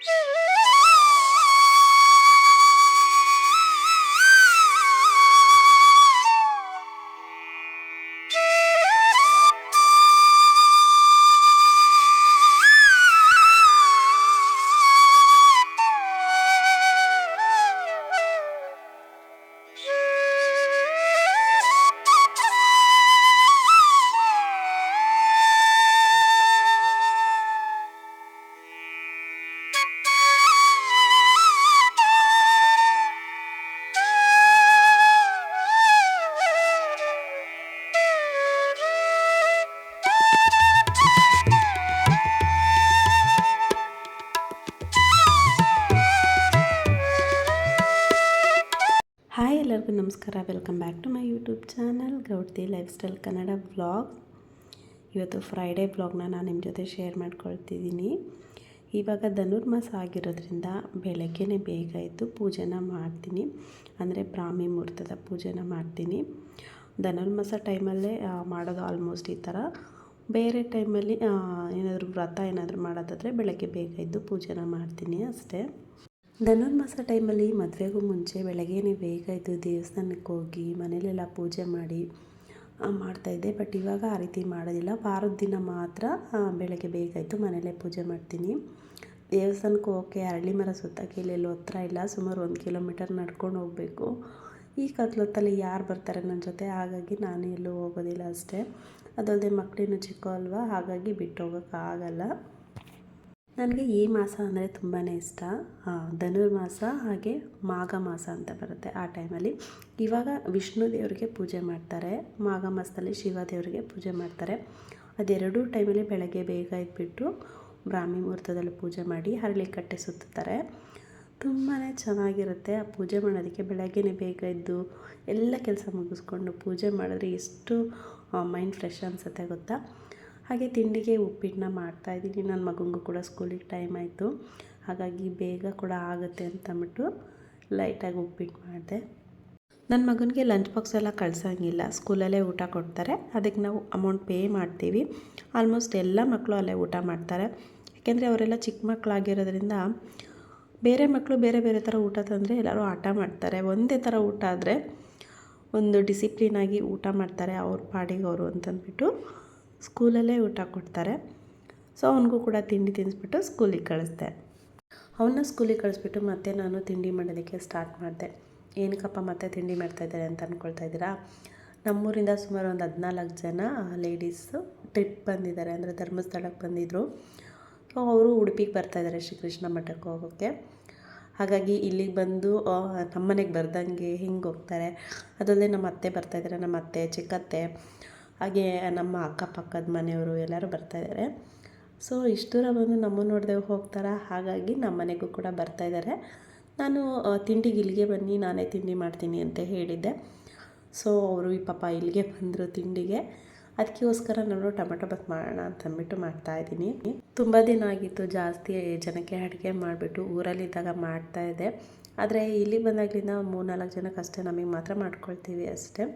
Yeah. ನಮಸ್ಕಾರ welcome back to my YouTube channel Gowdti life style Kannada vlog ಇವತ್ತು Friday ವ್ಲಾಗ್ನ ನಾನು ನಿಮ್ಮ ಜೊತೆ ಶೇರ್ ಮಾಡ್ಕೊಳ್ತಿದ್ದೀನಿ. ಇವಾಗ ಧನುರ್ಮಾಸ ಆಗಿರೋದ್ರಿಂದ ಬೆಳಗ್ಗೆ ಬೇಗ ಎದ್ದು ಪೂಜೆನ ಮಾಡ್ತೀನಿ. ಅಂದರೆ ಬ್ರಾಹ್ಮಿ ಮುಹೂರ್ತದ ಪೂಜೆನ ಮಾಡ್ತೀನಿ. ಧನುರ್ಮಾಸ ಟೈಮಲ್ಲೇ ಮಾಡೋದು ಆಲ್ಮೋಸ್ಟ್ ಈ ಥರ ಬೇರೆ ಟೈಮಲ್ಲಿ ಏನಾದರೂ ವ್ರತ ಏನಾದರೂ ಮಾಡೋದಾದರೆ ಬೆಳಗ್ಗೆ ಬೇಗ ಎದ್ದು ಪೂಜೆನ ಮಾಡ್ತೀನಿ ಅಷ್ಟೇ. ಧನುರ್ಮಾಸ ಟೈಮಲ್ಲಿ ಮದುವೆಗೂ ಮುಂಚೆ ಬೆಳಗ್ಗೆನೇ ಬೇಗ ಇದ್ದು ದೇವಸ್ಥಾನಕ್ಕೆ ಹೋಗಿ ಮನೇಲೆಲ್ಲ ಪೂಜೆ ಮಾಡಿ ಮಾಡ್ತಾಯಿದ್ದೆ ಬಟ್ ಇವಾಗ ಆ ರೀತಿ ಮಾಡೋದಿಲ್ಲ. ವಾರದ ದಿನ ಮಾತ್ರ ಬೆಳಗ್ಗೆ ಬೇಗ ಇದ್ದು ಮನೇಲೇ ಪೂಜೆ ಮಾಡ್ತೀನಿ. ದೇವಸ್ಥಾನಕ್ಕೆ ಹೋಗೋಕ್ಕೆ ಅರಳಿ ಮರ ಸುತ್ತಕ್ಕೆ ಇಲ್ಲೆಲ್ಲೂ ಹತ್ರ ಇಲ್ಲ. ಸುಮಾರು ಒಂದು ಕಿಲೋಮೀಟರ್ ನಡ್ಕೊಂಡು ಹೋಗಬೇಕು. ಈ ಕತ್ಲೊತ್ತಲ್ಲಿ ಯಾರು ಬರ್ತಾರೆ ನನ್ನ ಜೊತೆ? ಹಾಗಾಗಿ ನಾನು ಎಲ್ಲೂ ಹೋಗೋದಿಲ್ಲ ಅಷ್ಟೇ. ಅದಲ್ಲದೆ ಮಕ್ಕಳಿನೂ ಚಿಕ್ಕ ಅಲ್ವಾ ಹಾಗಾಗಿ ಬಿಟ್ಟು ಹೋಗೋಕ್ಕಾಗಲ್ಲ. ನನಗೆ ಈ ಮಾಸ ಅಂದರೆ ತುಂಬಾ ಇಷ್ಟ. ಧನುರ್ಮಾಸ ಹಾಗೆ ಮಾಘ ಮಾಸ ಅಂತ ಬರುತ್ತೆ ಆ ಟೈಮಲ್ಲಿ. ಇವಾಗ ವಿಷ್ಣು ದೇವರಿಗೆ ಪೂಜೆ ಮಾಡ್ತಾರೆ. ಮಾಘ ಮಾಸದಲ್ಲಿ ಶಿವ ದೇವರಿಗೆ ಪೂಜೆ ಮಾಡ್ತಾರೆ. ಅದೆರಡೂ ಟೈಮಲ್ಲಿ ಬೆಳಗ್ಗೆ ಬೇಗ ಇದ್ಬಿಟ್ಟು ಬ್ರಾಹ್ಮಿ ಮುಹೂರ್ತದಲ್ಲಿ ಪೂಜೆ ಮಾಡಿ ಹರಳಿ ಕಟ್ಟೆ ಸುತ್ತಾರೆ ತುಂಬಾ ಚೆನ್ನಾಗಿರುತ್ತೆ ಆ ಪೂಜೆ ಮಾಡೋದಕ್ಕೆ. ಬೆಳಗ್ಗೆನೇ ಬೇಗ ಇದ್ದು ಎಲ್ಲ ಕೆಲಸ ಮುಗಿಸ್ಕೊಂಡು ಪೂಜೆ ಮಾಡಿದ್ರೆ ಎಷ್ಟು ಮೈಂಡ್ ಫ್ರೆಶ್ ಅನಿಸುತ್ತೆ ಗೊತ್ತಾ? ಹಾಗೆ ತಿಂಡಿಗೆ ಉಪ್ಪಿಟ್ಟನ್ನ ಮಾಡ್ತಾಯಿದ್ದೀನಿ ನನ್ನ ಮಗನಿಗೂ ಕೂಡ ಸ್ಕೂಲಿಗೆ ಟೈಮ್ ಆಯಿತು. ಹಾಗಾಗಿ ಬೇಗ ಕೂಡ ಆಗುತ್ತೆ ಅಂತ ಅಂದ್ಬಿಟ್ಟು ಲೈಟಾಗಿ ಉಪ್ಪಿಟ್ಟು ಮಾಡಿದೆ. ನನ್ನ ಮಗನಿಗೆ ಲಂಚ್ ಬಾಕ್ಸ್ ಎಲ್ಲ ಕಳ್ಸೋಂಗಿಲ್ಲ. ಸ್ಕೂಲಲ್ಲೇ ಊಟ ಕೊಡ್ತಾರೆ. ಅದಕ್ಕೆ ನಾವು ಅಮೌಂಟ್ ಪೇ ಮಾಡ್ತೀವಿ. ಆಲ್ಮೋಸ್ಟ್ ಎಲ್ಲ ಮಕ್ಕಳು ಅಲ್ಲೇ ಊಟ ಮಾಡ್ತಾರೆ. ಯಾಕೆಂದರೆ ಅವರೆಲ್ಲ ಚಿಕ್ಕ ಮಕ್ಕಳಾಗಿರೋದ್ರಿಂದ ಬೇರೆ ಮಕ್ಕಳು ಬೇರೆ ಬೇರೆ ಥರ ಊಟ ತಂದರೆ ಎಲ್ಲರೂ ಆಟ ಮಾಡ್ತಾರೆ. ಒಂದೇ ಥರ ಊಟ ಆದರೆ ಒಂದು ಡಿಸಿಪ್ಲಿನಾಗಿ ಊಟ ಮಾಡ್ತಾರೆ ಅವ್ರ ಪಾಡಿಗೆ ಅವರು ಅಂತಂದ್ಬಿಟ್ಟು. ಸ್ಕೂಲಲ್ಲೇ ಊಟ ಕೊಡ್ತಾರೆ. ಸೊ ಅವನಿಗೂ ಕೂಡ ತಿಂಡಿ ತಿನ್ನಿಸ್ಬಿಟ್ಟು ಸ್ಕೂಲಿಗೆ ಕಳಿಸ್ದೆ. ಅವನ್ನ ಸ್ಕೂಲಿಗೆ ಕಳಿಸ್ಬಿಟ್ಟು ಮತ್ತೆ ನಾನು ತಿಂಡಿ ಮಾಡೋದಕ್ಕೆ ಸ್ಟಾರ್ಟ್ ಮಾಡಿದೆ. ಏನಕ್ಕಪ್ಪ ಮತ್ತೆ ತಿಂಡಿ ಮಾಡ್ತಾಯಿದ್ದಾರೆ ಅಂತ ಅಂದ್ಕೊಳ್ತಾ ಇದ್ದೀರಾ? ನಮ್ಮೂರಿಂದ ಸುಮಾರು ಒಂದು ಹದಿನಾಲ್ಕು ಜನ ಲೇಡೀಸು ಟ್ರಿಪ್ ಬಂದಿದ್ದಾರೆ. ಅಂದರೆ ಧರ್ಮಸ್ಥಳಕ್ಕೆ ಬಂದಿದ್ದರು ಸೊ ಅವರು ಉಡುಪಿಗೆ ಬರ್ತಾಯಿದ್ದಾರೆ ಶ್ರೀಕೃಷ್ಣ ಮಠಕ್ಕೆ ಹೋಗೋಕ್ಕೆ. ಹಾಗಾಗಿ ಇಲ್ಲಿಗೆ ಬಂದು ನಮ್ಮನೆಗೆ ಬರ್ದಂಗೆ ಹಿಂಗೆ ಹೋಗ್ತಾರೆ. ಅದಲ್ಲದೆ ನಮ್ಮ ಅತ್ತೆ ಬರ್ತಾಯಿದ್ದಾರೆ ನಮ್ಮ ಅತ್ತೆ, ಚಿಕ್ಕತ್ತೆ. ಹಾಗೆ ನಮ್ಮ ಅಕ್ಕಪಕ್ಕದ ಮನೆಯವರು ಎಲ್ಲರೂ ಬರ್ತಾಯಿದ್ದಾರೆ ಸೊ, ಇಷ್ಟು ದೂರ ಬಂದು ನಮ್ಮನ್ನು ನೋಡದೆ ಹೋಗ್ತಾರ? ಹಾಗಾಗಿ ನಮ್ಮ ಮನೆಗೂ ಕೂಡ ಬರ್ತಾಯಿದ್ದಾರೆ ನಾನು ತಿಂಡಿಗೆ ಇಲ್ಲಿಗೆ ಬನ್ನಿ, ನಾನೇ ತಿಂಡಿ ಮಾಡ್ತೀನಿ ಅಂತ ಹೇಳಿದ್ದೆ. ಸೊ, ಅವರು ಈ ಪಾಪ ಇಲ್ಲಿಗೆ ಬಂದರು ತಿಂಡಿಗೆ. ಅದಕ್ಕೋಸ್ಕರ ನಾನು ಟೊಮೆಟೊ ಬಾತ್ ಮಾಡೋಣ ಅಂತ ಅಂದ್ಬಿಟ್ಟು ಮಾಡ್ತಾಯಿದ್ದೀನಿ ತುಂಬ ದಿನ ಆಗಿತ್ತು, ಜಾಸ್ತಿ ಜನಕ್ಕೆ ಅಡುಗೆ ಮಾಡಿಬಿಟ್ಟು ಊರಲ್ಲಿದ್ದಾಗ ಮಾಡ್ತಾಯಿದ್ದೆ ಆದರೆ, ಇಲ್ಲಿ ಬಂದಾಗಲಿಂದ ಮೂರ್ನಾಲ್ಕು ಜನಕ್ಕೆ ಅಷ್ಟೇ ನಮಗೆ ಮಾತ್ರ ಮಾಡ್ಕೊಳ್ತೀವಿ ಅಷ್ಟೇ.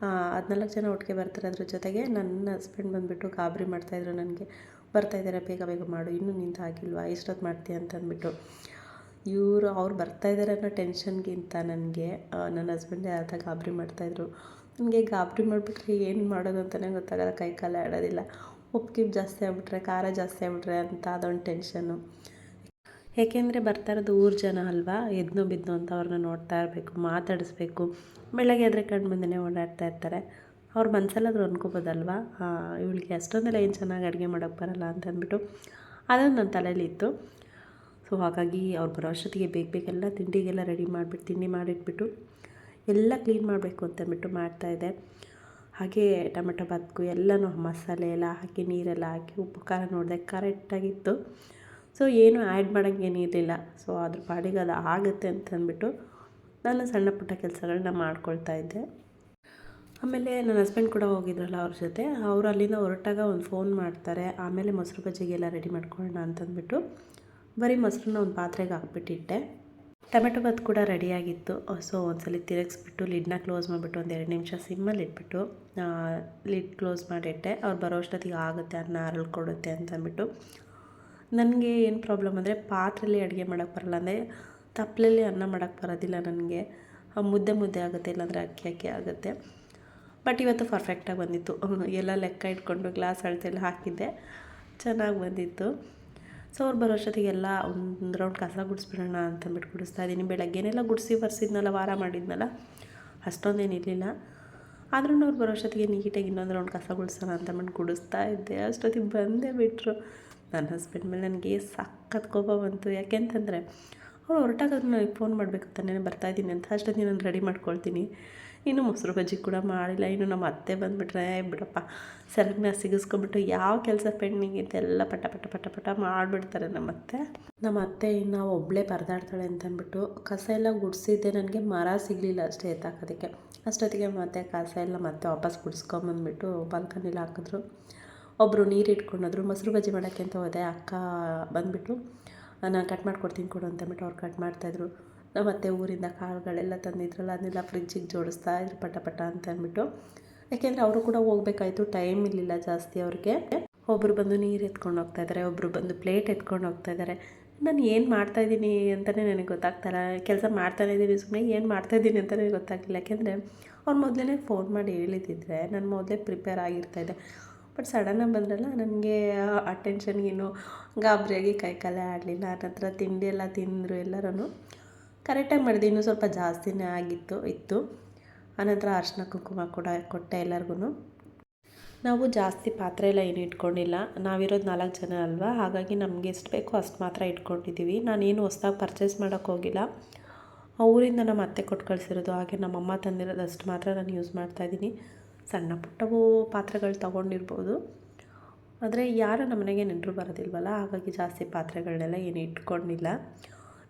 ಹದಿನಾಲ್ಕು ಜನ ಒಟ್ಟಿಗೆ ಬರ್ತಾರೆ ಅದ್ರ ಜೊತೆಗೆ. ನನ್ನ ಹಸ್ಬೆಂಡ್ ಬಂದುಬಿಟ್ಟು ಗಾಬರಿ ಮಾಡ್ತಾಯಿದ್ರು ನನಗೆ. ಬರ್ತಾಯಿದ್ದಾರೆ ಬೇಗ ಬೇಗ ಮಾಡು, ಇನ್ನೂ ನಿಂತು ಆಗಿಲ್ವಾ ಎಷ್ಟೊತ್ತು ಮಾಡ್ತೀಯ ಅಂತ ಅಂದ್ಬಿಟ್ಟು. ಇವರು, ಅವ್ರು ಬರ್ತಾಯಿದ್ದಾರೆ ಅನ್ನೋ ಟೆನ್ಷನ್ಗಿಂತ ನನಗೆ ನನ್ನ ಹಸ್ಬೆಂಡೇ ಅರ್ಧ ಗಾಬರಿ ಮಾಡ್ತಾಯಿದ್ರು ನನಗೆ ಗಾಬರಿ ಮಾಡಿಬಿಟ್ರೆ ಏನು ಮಾಡೋದು ಅಂತಲೇ ಗೊತ್ತಾಗಲ್ಲ, ಕೈ ಕಾಲ ಆಡೋದಿಲ್ಲ. ಉಪ್ಪು ಜಾಸ್ತಿ ಆಗ್ಬಿಟ್ರೆ, ಖಾರ ಜಾಸ್ತಿ ಆಗ್ಬಿಟ್ರೆ ಅಂತ ಅದೊಂದು ಟೆನ್ಷನ್ನು ಏಕೆಂದರೆ ಬರ್ತಾ ಇರೋದು ಊರು ಜನ ಅಲ್ವಾ? ಎದ್ನೋ ಬಿದ್ನೋ ಅಂತ ಅವ್ರನ್ನ ನೋಡ್ತಾ ಇರಬೇಕು, ಮಾತಾಡಿಸ್ಬೇಕು. ಬೆಳಗ್ಗೆ ಆದರೆ ಕಣ್ಣು ಮುಂದೆನೇ ಓಡಾಡ್ತಾ ಇರ್ತಾರೆ. ಅವ್ರ ಮನಸ್ಸಲ್ಲಾದ್ರೂ ಅನ್ಕೋಬೋದಲ್ವಾ? ಇವಳಿಗೆ ಅಷ್ಟೊಂದೆಲ್ಲ ಏನು ಚೆನ್ನಾಗಿ ಅಡುಗೆ ಮಾಡೋಕ್ಕೆ ಬರಲ್ಲ ಅಂತ ಅಂದ್ಬಿಟ್ಟು ಅದೊಂದು ನನ್ನ ತಲೆಯಲ್ಲಿತ್ತು ಸೊ ಹಾಗಾಗಿ ಅವ್ರು ಬರೋ ಅಷ್ಟೊತ್ತಿಗೆ ಬೇಗ ಬೇಗೆಲ್ಲ ತಿಂಡಿಗೆಲ್ಲ ರೆಡಿ ಮಾಡಿಬಿಟ್ಟು ತಿಂಡಿ ಮಾಡಿಟ್ಬಿಟ್ಟು ಎಲ್ಲ ಕ್ಲೀನ್ ಮಾಡಬೇಕು ಅಂತಂದ್ಬಿಟ್ಟು ಮಾಡ್ತಾಯಿದ್ದೆ ಹಾಗೆ ಟೊಮೆಟೊ ಬಾತ್ಗೂ ಎಲ್ಲನೂ ಮಸಾಲೆ ಎಲ್ಲ ಹಾಕಿ ನೀರೆಲ್ಲ ಹಾಕಿ ಉಪ್ಪು ಖಾರ ನೋಡಿದೆ ಕರೆಕ್ಟಾಗಿತ್ತು. ಸೊ ಏನು ಆ್ಯಡ್ ಮಾಡೋಂಗೇನಿರಲಿಲ್ಲ ಸೊ ಅದ್ರ ಪಾಡಿಗೆ ಅದು ಆಗುತ್ತೆ ಅಂತಂದ್ಬಿಟ್ಟು ನಾನು ಸಣ್ಣ ಪುಟ್ಟ ಕೆಲಸಗಳನ್ನ ಮಾಡ್ಕೊಳ್ತಾ ಇದ್ದೆ. ಆಮೇಲೆ ನನ್ನ ಹಸ್ಬೆಂಡ್ ಕೂಡ ಹೋಗಿದ್ರಲ್ಲ ಅವ್ರ ಜೊತೆ. ಅವರು ಅಲ್ಲಿಂದ ಹೊರಟಾಗ ಒಂದು ಫೋನ್ ಮಾಡ್ತಾರೆ. ಆಮೇಲೆ ಮೊಸರು ಬಜ್ಜಿಗೆಲ್ಲ ರೆಡಿ ಮಾಡ್ಕೊಳ್ಳೋಣ ಅಂತಂದ್ಬಿಟ್ಟು ಬರೀ ಮೊಸರನ್ನ ಒಂದು ಪಾತ್ರೆಗೆ ಹಾಕ್ಬಿಟ್ಟಿಟ್ಟೆ. ಟೊಮೆಟೊ ಬಾತ್ ಕೂಡ ರೆಡಿಯಾಗಿತ್ತು ಸೊ ಒಂದ್ಸಲಿ ತಿರುಗಿಸ್ಬಿಟ್ಟು ಲಿಡ್ನ ಕ್ಲೋಸ್ ಮಾಡಿಬಿಟ್ಟು ಒಂದು ಎರಡು ನಿಮಿಷ ಸಿಮ್ಮಲ್ಲಿ ಇಟ್ಬಿಟ್ಟು ಲಿಡ್ ಕ್ಲೋಸ್ ಮಾಡಿಟ್ಟೆ. ಅವ್ರು ಬರೋ ಅಷ್ಟೊತ್ತಿಗೆ ಆಗುತ್ತೆ, ಅನ್ನ ಅರಳ್ಕೊಡುತ್ತೆ ಅಂತ ಅಂದ್ಬಿಟ್ಟು. ನನಗೆ ಏನು ಪ್ರಾಬ್ಲಮ್ ಅಂದರೆ ಪಾತ್ರೆಯಲ್ಲಿ ಅಡುಗೆ ಮಾಡೋಕ್ಕೆ ಬರಲ್ಲ ಅಂದರೆ ತಪ್ಪಲಲ್ಲಿ ಅನ್ನ ಮಾಡೋಕ್ಕೆ ಬರೋದಿಲ್ಲ ನನಗೆ. ಮುದ್ದೆ ಮುದ್ದೆ ಆಗುತ್ತೆ, ಇಲ್ಲಾಂದರೆ ಅಕ್ಕಿ ಅಕ್ಕಿ ಆಗುತ್ತೆ. ಬಟ್ ಇವತ್ತು ಪರ್ಫೆಕ್ಟಾಗಿ ಬಂದಿತ್ತು. ಎಲ್ಲ ಲೆಕ್ಕ ಇಟ್ಕೊಂಡು ಗ್ಲಾಸ್ ಅಳತೆಲ್ಲ ಹಾಕಿದ್ದೆ. ಚೆನ್ನಾಗಿ ಬಂದಿತ್ತು. ಸೊ ಅವ್ರು ಬರೋ ಅಷ್ಟೊತ್ತಿಗೆಲ್ಲ ಒಂದು ರೌಂಡ್ ಕಸ ಗುಡಿಸ್ಬಿಡೋಣ ಅಂತಂದ್ಬಿಟ್ಟು ಗುಡಿಸ್ತಾ ಇದ್ದೀನಿ. ಬೆಳಗ್ಗೆನೆಲ್ಲ ಗುಡಿಸಿ ಬರ್ಸಿದ್ನಲ್ಲ, ವಾರ ಮಾಡಿದ್ನಲ್ಲ, ಅಷ್ಟೊಂದೇನು ಇರಲಿಲ್ಲ. ಆದ್ರೂ ಅವ್ರು ಬರೋ ಅಷ್ಟೊತ್ತಿಗೆ ನೀಟಾಗಿ ಇನ್ನೊಂದು ರೌಂಡ್ ಕಸ ಗುಡಿಸೋಣ ಅಂತಂದ್ಬಿಟ್ಟು ಗುಡಿಸ್ತಾ ಇದ್ದೆ. ಅಷ್ಟೊತ್ತಿಗೆ ಬಂದೇ ಬಿಟ್ಟರು ನನ್ನ ಹಸ್ಬೆಂಡ್ ಮೇಲೆ ನನಗೆ ಸಖತ್ ಕೋಪ ಬಂತು. ಯಾಕೆಂತಂದರೆ ಅವ್ರು ಹೊರಟಾಗ ನನಗೆ ಫೋನ್ ಮಾಡಬೇಕು ತಾನೇ ಬರ್ತಾ ಇದ್ದೀನಿ ಅಂತ. ಅಷ್ಟೊತ್ತಿ ನಾನು ರೆಡಿ ಮಾಡ್ಕೊಳ್ತೀನಿ. ಇನ್ನು ಮೊಸರು ಬಜ್ಜಿ ಕೂಡ ಮಾಡಿಲ್ಲ. ಇನ್ನು ನಮ್ಮ ಅತ್ತೆ ಬಂದುಬಿಟ್ರೆ ಬಿಡಪ್ಪ, ಸೆರಗನ್ನ ಸಿಗಿಸ್ಕೊಂಬಿಟ್ಟು ಯಾವ ಕೆಲಸ ಪೆಂಡಿಂಗ್ ಇದೆಲ್ಲ ಪಟ ಪಟ ಪಟ ಪಟ ಮಾಡಿಬಿಡ್ತಾರೆ ನಮ್ಮ ಅತ್ತೆ. ನಮ್ಮ ಅತ್ತೆ ಇನ್ನು ಒಬ್ಬಳೇ ಪರದಾಡ್ತಾಳೆ ಅಂತ ಅಂದ್ಬಿಟ್ಟು ಕಸ ಎಲ್ಲ ಗುಡಿಸಿದ್ದೆ. ನನಗೆ ಮರ ಸಿಗಲಿಲ್ಲ ಅಷ್ಟೇ ಎತ್ತಾಕೋದಕ್ಕೆ. ಅಷ್ಟೊತ್ತಿಗೆ ಮತ್ತೆ ಕಸ ಎಲ್ಲ ಮತ್ತೆ ವಾಪಸ್ ಗುಡಿಸ್ಕೊಂಬಂದ್ಬಿಟ್ಟು ಬಾಲ್ಕನಿಲಿ ಹಾಕಿದ್ರು. ಒಬ್ಬರು ನೀರು ಇಟ್ಕೊಂಡೋದ್ರು ಮೊಸರು ಬಜ್ಜಿ ಮಾಡೋಕ್ಕೆ ಅಂತ ಹೋದೆ, ಅಕ್ಕ ಬಂದುಬಿಟ್ಟು ನಾನು ಕಟ್ ಮಾಡ್ಕೊಡ್ತೀನಿ ಕೊಡು ಅಂತಂದ್ಬಿಟ್ಟು ಅವ್ರು ಕಟ್ ಮಾಡ್ತಾಯಿದ್ರು ನಮ್ಮ ಅತ್ತೆ ಊರಿಂದ ಕಾಳುಗಳೆಲ್ಲ ತಂದಿದ್ರಲ್ಲ, ಅದನ್ನೆಲ್ಲ ಫ್ರಿಜ್ಜಿಗೆ ಜೋಡಿಸ್ತಾ ಇದ್ರು, ಪಟ ಪಟ ಅಂತ ಅಂದ್ಬಿಟ್ಟು. ಯಾಕೆಂದರೆ ಅವರು ಕೂಡ ಹೋಗ್ಬೇಕಾಯ್ತು ಟೈಮ್ ಇರಲಿಲ್ಲ ಜಾಸ್ತಿ ಅವ್ರಿಗೆ. ಒಬ್ಬರು ಬಂದು ನೀರು ಎತ್ಕೊಂಡು ಹೋಗ್ತಾ ಇದ್ದಾರೆ ಒಬ್ಬರು ಬಂದು ಪ್ಲೇಟ್ ಎತ್ಕೊಂಡು ಹೋಗ್ತಾ ಇದ್ದಾರೆ ನಾನು ಏನು ಮಾಡ್ತಾಯಿದ್ದೀನಿ ಅಂತಲೇ ನನಗೆ ಗೊತ್ತಾಗ್ತಾಯಿಲ್ಲ ಕೆಲಸ ಮಾಡ್ತಾನೆ ಇದ್ದೀನಿ ಸುಮ್ಮನೆ ಏನು ಮಾಡ್ತಾಯಿದ್ದೀನಿ ಅಂತಲೇ ಗೊತ್ತಾಗಿಲ್ಲ ಯಾಕೆಂದರೆ ಅವ್ರು ಮೊದಲೇ ಫೋನ್ ಮಾಡಿ ಹೇಳಿದ್ದಿದ್ರೆ ನಾನು ಮೊದಲೇ ಪ್ರಿಪೇರ್ ಆಗಿರ್ತಾಯಿದ್ದೆ ಬಟ್ ಸಡನ್ನಾಗಿ ಬಂದ್ರಲ್ಲ ನನಗೆ ಆ ಟೆನ್ಷನ್ಗೇನು ಗಾಬರಿಯಾಗಿ ಕೈ ಕಾಲೇ ನನ್ನ ಹತ್ರ ತಿಂಡಿ ಎಲ್ಲ ತಿಂದರು ಎಲ್ಲರೂ ಕರೆಕ್ಟಾಗಿ ಮಾಡಿದೆ. ಇನ್ನೂ ಸ್ವಲ್ಪ ಜಾಸ್ತಿನೇ ಆಗಿತ್ತು, ಇತ್ತು. ಆನಂತರ ಅರ್ಶಿನ ಕುಂಕುಮ ಕೂಡ ಕೊಟ್ಟೆ ಎಲ್ಲರಿಗೂ ನಾವು ಜಾಸ್ತಿ ಪಾತ್ರೆ ಎಲ್ಲ ಏನು ಇಟ್ಕೊಂಡಿಲ್ಲ. ನಾವಿರೋದು ನಾಲ್ಕು ಜನ ಅಲ್ವಾ? ಹಾಗಾಗಿ ನಮಗೆ ಎಷ್ಟು ಬೇಕೋ ಅಷ್ಟು ಮಾತ್ರ ಇಟ್ಕೊಂಡಿದ್ದೀವಿ. ನಾನೇನು ಹೊಸ್ದಾಗಿ ಪರ್ಚೇಸ್ ಮಾಡೋಕ್ಕೆ ಹೋಗಿಲ್ಲ. ಊರಿಂದ ನಮ್ಮ ಅತ್ತೆ ಕೊಟ್ಟು ಕಳಿಸಿರೋದು. ಹಾಗೆ ನಮ್ಮಮ್ಮ ತಂದಿರೋದು ಅಷ್ಟು ಮಾತ್ರ ನಾನು ಯೂಸ್ ಮಾಡ್ತಾಯಿದ್ದೀನಿ ಸಣ್ಣ ಪುಟ್ಟವು ಪಾತ್ರೆಗಳು ತೊಗೊಂಡಿರ್ಬೋದು. ಆದರೆ ಯಾರು ನಮ್ಮನೆಗೆ ನೆಂಟರು ಬರೋದಿಲ್ವಲ್ಲ? ಹಾಗಾಗಿ ಜಾಸ್ತಿ ಪಾತ್ರೆಗಳನ್ನೆಲ್ಲ ಏನು ಇಟ್ಕೊಂಡಿಲ್ಲ.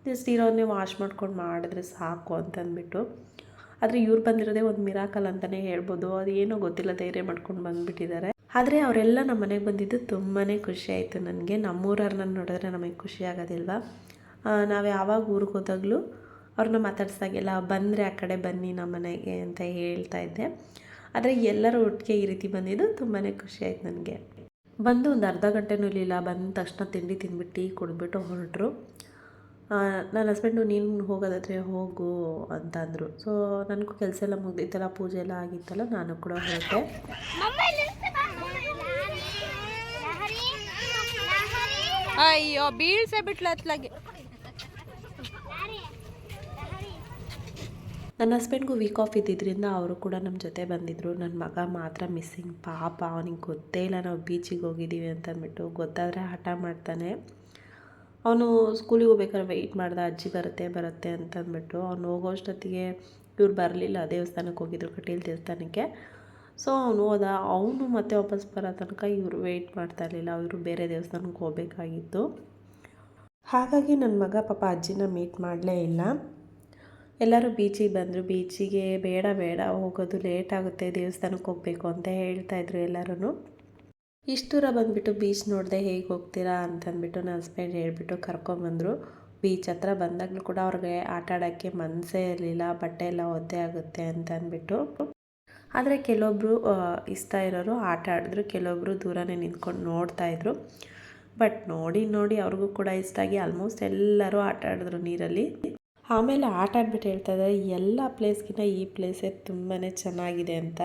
ಜಸ್ಟ್ ಇರೋನ್ನೇ ವಾಶ್ ಮಾಡ್ಕೊಂಡು ಮಾಡಿದ್ರೆ ಸಾಕು ಅಂತಂದ್ಬಿಟ್ಟು. ಆದರೆ ಇವ್ರು ಬಂದಿರೋದೇ ಒಂದು ಮಿರಾಕಲ್ ಅಂತಲೇ ಹೇಳ್ಬೋದು. ಅದು ಏನೂ ಗೊತ್ತಿಲ್ಲ, ಧೈರ್ಯ ಮಾಡ್ಕೊಂಡು ಬಂದುಬಿಟ್ಟಿದ್ದಾರೆ. ಆದರೆ ಅವರೆಲ್ಲ ನಮ್ಮ ಮನೆಗೆ ಬಂದಿದ್ದು ತುಂಬಾ ಖುಷಿ ಆಯಿತು ನನಗೆ. ನಮ್ಮೂರವ್ರನ್ನ ನೋಡಿದ್ರೆ ನಮಗೆ ಖುಷಿ ಆಗೋದಿಲ್ವ? ನಾವು ಯಾವಾಗ ಊರಿಗೆ ಹೋದಾಗಲೂ ಅವ್ರನ್ನ ಮಾತಾಡ್ಸ್ದಾಗೆಲ್ಲ ಬಂದರೆ ಆ ಕಡೆ ಬನ್ನಿ ನಮ್ಮ ಮನೆಗೆ ಅಂತ ಹೇಳ್ತಾ ಇದ್ದೆ. ಆದರೆ ಎಲ್ಲರೂ ಒಟ್ಟಿಗೆ ಈ ರೀತಿ ಬಂದಿದ್ದು ತುಂಬಾ ಖುಷಿ ಆಯ್ತು ನನಗೆ. ಬಂದು ಒಂದು ಅರ್ಧ ಗಂಟೆನೂ ಇರಲಿಲ್ಲ. ಬಂದ ತಕ್ಷಣ ತಿಂಡಿ ತಿಂದ್ಬಿಟ್ಟು ಟೀ ಕುಡಿದ್ಬಿಟ್ಟು ಹೊರಟರು. ನನ್ನ ಹಸ್ಬೆಂಡು ನೀನು ಹೋಗೋದಾದರೆ ಹೋಗು ಅಂತ ಅಂದರು ಸೊ ನನಗೂ ಕೆಲಸ ಎಲ್ಲ ಮುಗ್ದಿತ್ತಲ್ಲ, ಪೂಜೆ ಎಲ್ಲ ಆಗಿತ್ತಲ್ಲ, ನಾನು ಕೂಡ ಹೊರಟೆ. ಅಯ್ಯೋ, ಬೀಳ್ಸೆ ಬಿಟ್ಲ ಅತ್ಲಾಗೆ. ನನ್ನ ಹಸ್ಬೆಂಡ್ಗೂ ವೀಕ್ ಆಫ್ ಇದ್ದಿದ್ದರಿಂದ ಅವರು ಕೂಡ ನಮ್ಮ ಜೊತೆ ಬಂದಿದ್ದರು ನನ್ನ ಮಗ ಮಾತ್ರ ಮಿಸ್ಸಿಂಗ್ ಪಾಪ ಅವನಿಗೆ ಗೊತ್ತೇ ಇಲ್ಲ ನಾವು ಬೀಚಿಗೆ ಹೋಗಿದ್ದೀವಿ ಅಂತ ಅಂದ್ಬಿಟ್ಟು ಗೊತ್ತಾದರೆ ಹಠ ಮಾಡ್ತಾನೆ. ಅವನು ಸ್ಕೂಲಿಗೆ ಹೋಗ್ಬೇಕಾದ್ರೆ ವೆಯ್ಟ್ ಮಾಡ್ದೆ, ಅಜ್ಜಿ ಬರುತ್ತೆ ಬರುತ್ತೆ ಅಂತ ಅಂದ್ಬಿಟ್ಟು ಅವ್ನು ಹೋಗೋಷ್ಟೊತ್ತಿಗೆ ಇವ್ರು ಬರಲಿಲ್ಲ ದೇವಸ್ಥಾನಕ್ಕೆ ಹೋಗಿದ್ರು, ಕಟೀಲ್ ದೇವಸ್ಥಾನಕ್ಕೆ. ಸೊ ಅವನು ಹೋದ, ಅವನು ಮತ್ತೆ ವಾಪಸ್ ಬರೋ ತನಕ ಇವರು ವೆಯ್ಟ್ ಮಾಡ್ತಾ ಇರಲಿಲ್ಲ ಅವರು ಬೇರೆ ದೇವಸ್ಥಾನಕ್ಕೆ ಹೋಗಬೇಕಾಗಿತ್ತು. ಹಾಗಾಗಿ ನನ್ನ ಮಗ ಪಾಪ ಅಜ್ಜಿನ ಮೀಟ್ ಮಾಡಲೇ ಇಲ್ಲ. ಎಲ್ಲರೂ ಬೀಚಿಗೆ ಬಂದರು. ಬೀಚಿಗೆ ಬೇಡ ಬೇಡ, ಹೋಗೋದು ಲೇಟ್ ಆಗುತ್ತೆ, ದೇವಸ್ಥಾನಕ್ಕೆ ಹೋಗಬೇಕು ಅಂತ ಹೇಳ್ತಾಯಿದ್ರು ಎಲ್ಲರೂ ಇಷ್ಟು ದೂರ ಬಂದುಬಿಟ್ಟು ಬೀಚ್ ನೋಡಿದೆ ಹೇಗೆ ಹೋಗ್ತೀರಾ ಅಂತಂದ್ಬಿಟ್ಟು ನನ್ನ ಹಸ್ಬೆಂಡ್ ಹೇಳಿಬಿಟ್ಟು ಕರ್ಕೊಂಬಂದರು ಬೀಚ್ ಹತ್ರ ಬಂದಾಗಲೂ ಕೂಡ ಅವ್ರಿಗೆ ಆಟ ಆಡೋಕ್ಕೆ ಮನಸ್ಸೇ ಇರಲಿಲ್ಲ, ಬಟ್ಟೆ ಎಲ್ಲ ಒದ್ದೆ ಆಗುತ್ತೆ ಅಂತ ಅಂದ್ಬಿಟ್ಟು ಆದರೆ ಕೆಲವೊಬ್ಬರು ಇಷ್ಟ ಇರೋರು ಆಟ ಆಡಿದ್ರು ಕೆಲವೊಬ್ಬರು ದೂರನೇ ನಿಂತ್ಕೊಂಡು ನೋಡ್ತಾಯಿದ್ರು ಬಟ್ ನೋಡಿ ನೋಡಿ ಅವ್ರಿಗೂ ಕೂಡ ಇಷ್ಟ ಆಗಿ ಆಲ್ಮೋಸ್ಟ್ ಎಲ್ಲರೂ ಆಟ ಆಡಿದ್ರು ನೀರಲ್ಲಿ. ಆಮೇಲೆ ಆಟ ಆಡ್ಬಿಟ್ಟು ಹೇಳ್ತಾ ಇದ್ದಾರೆ ಎಲ್ಲ ಪ್ಲೇಸ್ಗಿಂತ ಈ ಪ್ಲೇಸೇ ತುಂಬಾ ಚೆನ್ನಾಗಿದೆ ಅಂತ.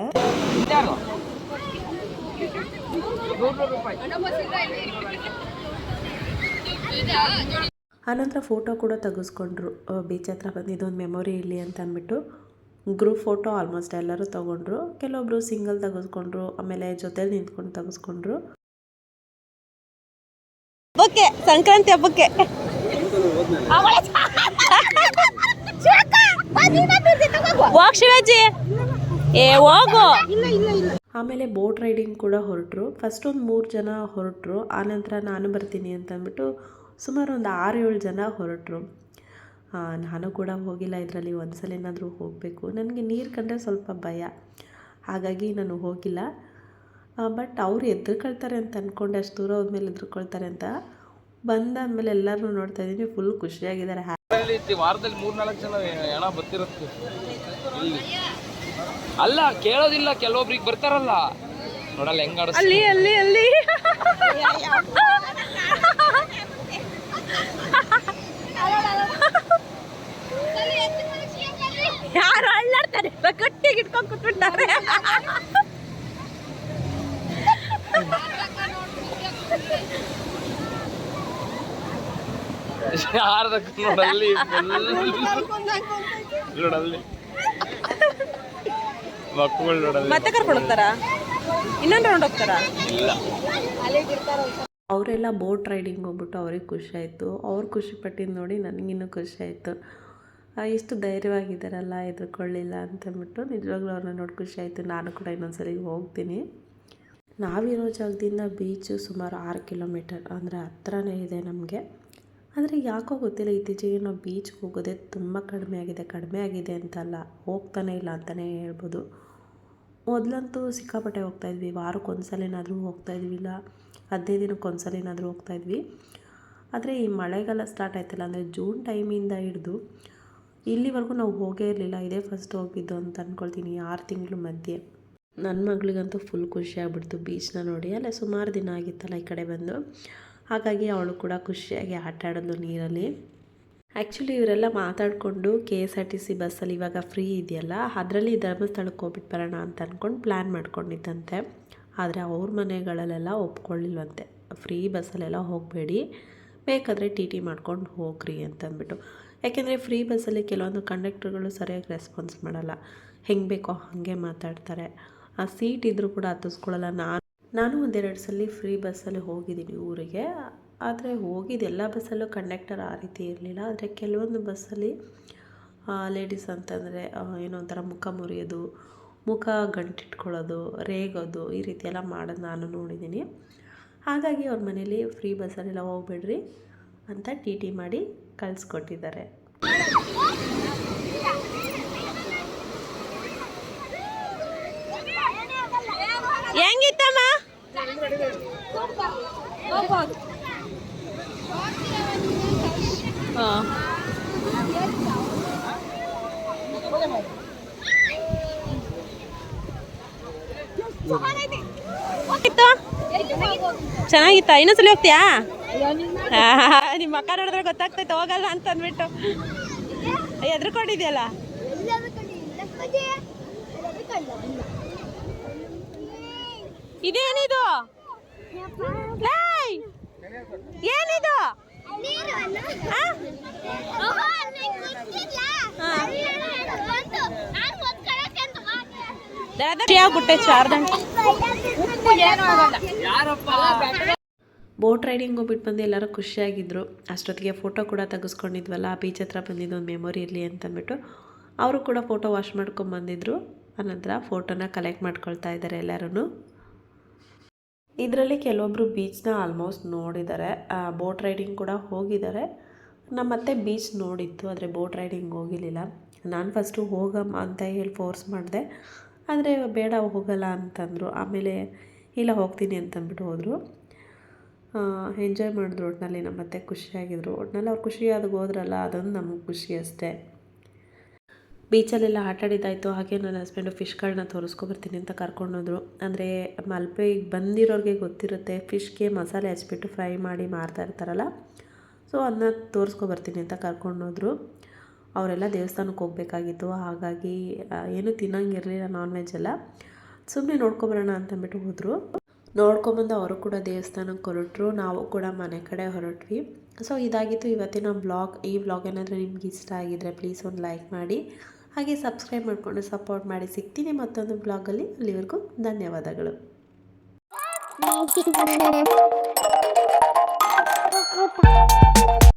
ಆನಂತರ ಫೋಟೋ ಕೂಡ ತೆಗೆಸ್ಕೊಂಡ್ರು. ಬೀಚ್ ಹತ್ರ ಬಂದು ಇದೊಂದು ಮೆಮೊರಿ ಇರಲಿ ಅಂತ ಅಂದ್ಬಿಟ್ಟು ಗ್ರೂಪ್ ಫೋಟೋ ಆಲ್ಮೋಸ್ಟ್ ಎಲ್ಲರೂ ತೊಗೊಂಡ್ರು. ಕೆಲವೊಬ್ಬರು ಸಿಂಗಲ್ ತೆಗೆಸ್ಕೊಂಡ್ರು, ಆಮೇಲೆ ಜೊತೆಲಿ ನಿಂತ್ಕೊಂಡು ತೆಗೆಸ್ಕೊಂಡ್ರು. ಸಂಕ್ರಾಂತಿ ಹಬ್ಬಕ್ಕೆ. ಶಿವಾಜಿ. ಏ ಹೋಗು. ಆಮೇಲೆ ಬೋಟ್ ರೈಡಿಂಗ್ ಕೂಡ ಹೊರಟರು. ಫಸ್ಟ್ ಒಂದು ಮೂರು ಜನ ಹೊರಟರು. ಆನಂತರ ನಾನು ಬರ್ತೀನಿ ಅಂತ ಅಂದ್ಬಿಟ್ಟು ಸುಮಾರು ಒಂದು ಆರು ಏಳು ಜನ ಹೊರಟರು. ನಾನು ಕೂಡ ಹೋಗಿಲ್ಲ. ಇದರಲ್ಲಿ ಒಂದು ಸಲ ಏನಾದರೂ ಹೋಗಬೇಕು. ನನಗೆ ನೀರು ಕಂಡ್ರೆ ಸ್ವಲ್ಪ ಭಯ. ಹಾಗಾಗಿ ನಾನು ಹೋಗಿಲ್ಲ. ಬಟ್ ಅವರು ಎದ್ರುಕೊಳ್ತಾರೆ ಅಂತ ಅಂದ್ಕೊಂಡೆ ಅಷ್ಟು ದೂರ ಹೋದ್ಮೇಲೆ ಎದ್ರುಕೊಳ್ತಾರೆ ಅಂತ. ಬಂದಾದ್ಮೇಲೆ ಎಲ್ಲರೂ ನೋಡ್ತಾ ಇದ್ದೀನಿ. ಫುಲ್ ಖುಷಿಯಾಗಿದ್ದಾರೆ. ವಾರದಲ್ಲಿ ಮೂರ್ ನಾಲ್ಕು ಜನ ಹೆಣ ಬರ್ತಿರತ್ತೆ. ಅಲ್ಲ ಕೇಳೋದಿಲ್ಲ ಕೆಲವೊಬ್ರಿಗೆ ಬರ್ತಾರಲ್ಲ. ನೋಡಲ್ಲ ಹೆಂಗ ಅಲ್ಲಿ ಅಲ್ಲಿ ಅಲ್ಲಿ. ಯಾರು ಅಳ್ಳಾಡ್ತಾರೆ? ಕಟ್ಟಿಗೆ ಇಟ್ಕೊಂಡು ಕೂತ್ಬಿಟ್ಟಾರೆ ಯಾರ್ದಕ್ಕ ನೋಡಲ್ಲಿ ನೋಡಲ್ಲಿ. ಮಕ್ಕಳು ನೋಡಲ್ಲಿ. ಮತ್ತೆ ಕರ್ಕೊಂಡು ಹೋಗ್ತಾರಾ? ಇನ್ನೊಂದು ರೌಂಡ್ ಹೋಗ್ತಾರಾ? ಇಲ್ಲ. ಅವರೆಲ್ಲ ಬೋಟ್ ರೈಡಿಂಗ್ ಹೋಗ್ಬಿಟ್ಟು ಅವ್ರಿಗೆ ಖುಷಿ ಆಯಿತು. ಅವ್ರು ಖುಷಿ ಪಟ್ಟಿದ್ದು ನೋಡಿ ನನಗಿನ್ನೂ ಖುಷಿ ಆಯಿತು. ಇಷ್ಟು ಧೈರ್ಯವಾಗಿದ್ದಾರಲ್ಲ ಅಂತ ಅಂತಂದ್ಬಿಟ್ಟು ನಿಜವಾಗ್ಲೂ ಅವ್ರನ್ನ ನೋಡಿ ಖುಷಿ ಆಯಿತು. ನಾನು ಕೂಡ ಇನ್ನೊಂದ್ಸರಿ ಹೋಗ್ತೀನಿ. ನಾವಿರೋ ಜಾಗದಿಂದ ಬೀಚು ಸುಮಾರು ಆರು ಕಿಲೋಮೀಟರ್ ಅಂದರೆ ಹತ್ರನೇ ಇದೆ ನಮಗೆ. ಆದರೆ ಯಾಕೋ ಗೊತ್ತಿಲ್ಲ, ಇತ್ತೀಚೆಗೆ ನಾವು ಬೀಚ್ಗೆ ಹೋಗೋದೇ ತುಂಬ ಕಡಿಮೆ ಆಗಿದೆ ಕಡಿಮೆ ಆಗಿದೆ ಅಂತಲ್ಲ. ಹೋಗ್ತಾನೆ ಇಲ್ಲ ಅಂತಲೇ ಹೇಳ್ಬೋದು. ಮೊದಲಂತೂ ಸಿಕ್ಕಾಪಟ್ಟೆ ಹೋಗ್ತಾಯಿದ್ವಿ ವಾರಕ್ಕೆ ಒಂದು ಸಲನಾದರೂ ಹೋಗ್ತಾಯಿದ್ವಿ ಇಲ್ಲ ಹದಿನೈದು ದಿನಕ್ಕೆ ಒಂದು ಸಲನಾದರೂ ಹೋಗ್ತಾಯಿದ್ವಿ ಆದರೆ ಈ ಮಳೆಗಾಲ ಸ್ಟಾರ್ಟ್ ಆಯ್ತಲ್ಲ, ಅಂದರೆ ಜೂನ್ ಟೈಮಿಂದ ಹಿಡಿದು ಇಲ್ಲಿವರೆಗೂ ನಾವು ಹೋಗೇ ಇರಲಿಲ್ಲ. ಇದೇ ಫಸ್ಟ್ ಹೋಗಿದ್ದು ಅಂತ ಅಂದ್ಕೊಳ್ತೀನಿ ಆರು ತಿಂಗಳು ಮಧ್ಯೆ. ನನ್ನ ಮಗಳಿಗಂತೂ ಫುಲ್ ಖುಷಿ ಆಗ್ಬಿಡ್ತು ಬೀಚ್ನ ನೋಡಿ. ಅಲ್ಲೇ ಸುಮಾರು ದಿನ ಆಗಿತ್ತಲ್ಲ ಈ ಕಡೆ ಬಂದು. ಹಾಗಾಗಿ ಅವಳು ಕೂಡ ಖುಷಿಯಾಗಿ ಆಟ ಆಡೋದು ನೀರಲ್ಲಿ. ಆ್ಯಕ್ಚುಲಿ ಇವರೆಲ್ಲ ಮಾತಾಡಿಕೊಂಡು K S R T C ಬಸ್ಸಲ್ಲಿ ಇವಾಗ ಫ್ರೀ ಇದೆಯಲ್ಲ, ಅದರಲ್ಲಿ ಧರ್ಮಸ್ಥಳಕ್ಕೆ ಹೋಗ್ಬಿಟ್ಟು ಬರೋಣ ಅಂತ ಅಂದ್ಕೊಂಡು ಪ್ಲ್ಯಾನ್ ಮಾಡ್ಕೊಂಡಿದ್ದಂತೆ. ಆದರೆ ಅವ್ರ ಮನೆಗಳಲ್ಲೆಲ್ಲ ಒಪ್ಕೊಳ್ಳಿಲ್ವಂತೆ. ಫ್ರೀ ಬಸ್ಸಲ್ಲೆಲ್ಲ ಹೋಗಬೇಡಿ, ಬೇಕಾದರೆ ಟಿ ಟಿ ಮಾಡ್ಕೊಂಡು ಹೋಗ್ರಿ ಅಂತಂದ್ಬಿಟ್ಟು. ಯಾಕೆಂದರೆ ಫ್ರೀ ಬಸ್ಸಲ್ಲಿ ಕೆಲವೊಂದು ಕಂಡಕ್ಟರ್ಗಳು ಸರಿಯಾಗಿ ರೆಸ್ಪಾನ್ಸ್ ಮಾಡಲ್ಲ. ಹೆಂಗೆ ಬೇಕೋ ಹಾಗೆ ಮಾತಾಡ್ತಾರೆ. ಆ ಸೀಟ್ ಇದ್ದರೂ ಕೂಡ ಹತ್ತಿಸ್ಕೊಳ್ಳಲ್ಲ, ನಾನು ನಾನು ಒಂದೆರಡು ಸಲ ಫ್ರೀ ಬಸ್ಸಲ್ಲಿ ಹೋಗಿದ್ದೀನಿ ಊರಿಗೆ. ಆದರೆ ಹೋಗಿದ್ದು ಎಲ್ಲ ಬಸ್ಸಲ್ಲೂ ಕಂಡಕ್ಟರ್ ಆ ರೀತಿ ಇರಲಿಲ್ಲ. ಆದರೆ ಕೆಲವೊಂದು ಬಸ್ಸಲ್ಲಿ ಲೇಡೀಸ್ ಅಂತಂದರೆ ಏನೋ ಒಂಥರ ಮುಖ ಮುರಿಯೋದು ಮುಖ ಗಂಟಿಟ್ಕೊಳ್ಳೋದು ರೇಗೋದು ಈ ರೀತಿ ಎಲ್ಲ ಮಾಡೋದು ನಾನು ನೋಡಿದ್ದೀನಿ. ಹಾಗಾಗಿ ಅವ್ರ ಮನೇಲಿ ಫ್ರೀ ಬಸ್ಸಲ್ಲೆಲ್ಲ ಹೋಗ್ಬೇಡ್ರಿ ಅಂತ ಟಿ ಟಿ ಮಾಡಿ ಕಳಿಸ್ಕೊಟ್ಟಿದ್ದಾರೆ. ಹೆಂಗಿತ್ತಮ್ಮ ಹಾಂ ಇನ್ನೊಂದ್ ಚೆನ್ನಾಗಿತ್ತಾ ಹೋಗ್ತಿಯಾ ನಿಮ್ಮ ಅಕ್ಕ ನೋಡಿದ್ರೆ ಗೊತ್ತಾಗ್ತೈತೆ ಹೋಗಲ್ಲ ಅಂತ ಅಂದ್ಬಿಟ್ಟು. ಎದ್ರುಕೊಂಡಿದ್ಯಲ್ಲ? ಇದೇನಿದು! ಏನಿದು? ಆ? ಬೋಟ್ ರೈಡಿಂಗ್ ಹೋಗ್ಬಿಟ್ಟು ಬಂದು ಎಲ್ಲರೂ ಖುಷಿಯಾಗಿದ್ರು. ಅಷ್ಟೊತ್ತಿಗೆ ಫೋಟೋ ಕೂಡ ತೆಗೆಸ್ಕೊಂಡಿದ್ವಲ್ಲ ಬೀಚ್ ಹತ್ರ ಬಂದಿದ್ದು ಒಂದು ಮೆಮೊರಿ ಇರಲಿ ಅಂತಂದ್ಬಿಟ್ಟು. ಅವರು ಕೂಡ ಫೋಟೋ ವಾಶ್ ಮಾಡ್ಕೊಂಬಂದಿದ್ರು. ಆನಂತರ ಫೋಟೋನ ಕಲೆಕ್ಟ್ ಮಾಡ್ಕೊಳ್ತಾ ಇದ್ದಾರೆ ಎಲ್ಲರೂ ಇದರಲ್ಲಿ ಕೆಲವೊಬ್ಬರು ಬೀಚ್ನ ಆಲ್ಮೋಸ್ಟ್ ನೋಡಿದ್ದಾರೆ ಬೋಟ್ ರೈಡಿಂಗ್ ಕೂಡ ಹೋಗಿದ್ದಾರೆ ನಮ್ಮತ್ತೆ ಬೀಚ್ ನೋಡಿತ್ತು ಆದರೆ ಬೋಟ್ ರೈಡಿಂಗ್ ಹೋಗಿರಲಿಲ್ಲ. ನಾನು ಫಸ್ಟು ಹೋಗಮ್ಮ ಅಂತ ಹೇಳಿ ಫೋರ್ಸ್ ಮಾಡಿದೆ. ಆದರೆ ಬೇಡ, ಹೋಗಲ್ಲ ಅಂತಂದರು. ಆಮೇಲೆ ಇಲ್ಲ, ಹೋಗ್ತೀನಿ ಅಂತಂದ್ಬಿಟ್ಟು ಹೋದರು. ಎಂಜಾಯ್ ಮಾಡಿದ್ರು ಒಟ್ಟಿನಲ್ಲಿ ನಮ್ಮತ್ತೆ ಖುಷಿಯಾಗಿದ್ರು. ಒಟ್ಟಿನಲ್ಲಿ ಅವ್ರು ಖುಷಿಯಾದಾಗ ಹೋದ್ರಲ್ಲ, ಅದೊಂದು ನಮಗೆ ಖುಷಿ ಅಷ್ಟೇ. ಬೀಚಲ್ಲೆಲ್ಲ ಆಟ ಆಡಿದ್ದಾಯಿತು. ಹಾಗೆ ನನ್ನ ಹಸ್ಬೆಂಡು ಫಿಶ್ಗಳನ್ನ ತೋರಿಸ್ಕೊಬರ್ತೀನಿ ಅಂತ ಕರ್ಕೊಂಡೋದ್ರು. ಅಂದರೆ ಮಲ್ಪೆಗೆ ಬಂದಿರೋರಿಗೆ ಗೊತ್ತಿರುತ್ತೆ, ಫಿಶ್ಗೆ ಮಸಾಲೆ ಹಚ್ಬಿಟ್ಟು ಫ್ರೈ ಮಾಡಿ ಮಾರ್ತಾ ಇರ್ತಾರಲ್ಲ. ಸೊ ಅದನ್ನ ತೋರಿಸ್ಕೊಬರ್ತೀನಿ ಅಂತ ಕರ್ಕೊಂಡೋದ್ರು. ಅವರೆಲ್ಲ ದೇವಸ್ಥಾನಕ್ಕೆ ಹೋಗಬೇಕಾಗಿತ್ತು. ಹಾಗಾಗಿ ಏನೂ ತಿನ್ನಂಗಿರಲಿಲ್ಲ ನಾನ್ ವೆಜ್ ಎಲ್ಲ. ಸುಮ್ಮನೆ ನೋಡ್ಕೊಬರೋಣ ಅಂತಂದ್ಬಿಟ್ಟು ಹೋದರು. ನೋಡ್ಕೊಂಬಂದು ಅವರು ಕೂಡ ದೇವಸ್ಥಾನಕ್ಕೆ ಹೊರಟರು. ನಾವು ಕೂಡ ಮನೆ ಕಡೆ ಹೊರಟ್ವಿ. ಸೊ ಇದಾಗಿತ್ತು ಇವತ್ತಿನ ಬ್ಲಾಗ್ ಈ ಬ್ಲಾಗ್ ಏನಾದರೂ ನಿಮ್ಗೆ ಇಷ್ಟ ಆಗಿದ್ರೆ ಪ್ಲೀಸ್ ಒಂದು ಲೈಕ್ ಮಾಡಿ. ಹಾಗೆ ಸಬ್ಸ್ಕ್ರೈಬ್ ಮಾಡಿಕೊಂಡು ಸಪೋರ್ಟ್ ಮಾಡಿ ಸಿಗ್ತೀನಿ ಮತ್ತೊಂದು ಬ್ಲಾಗಲ್ಲಿ ಅಲ್ಲಿವರೆಗೂ ಧನ್ಯವಾದಗಳು.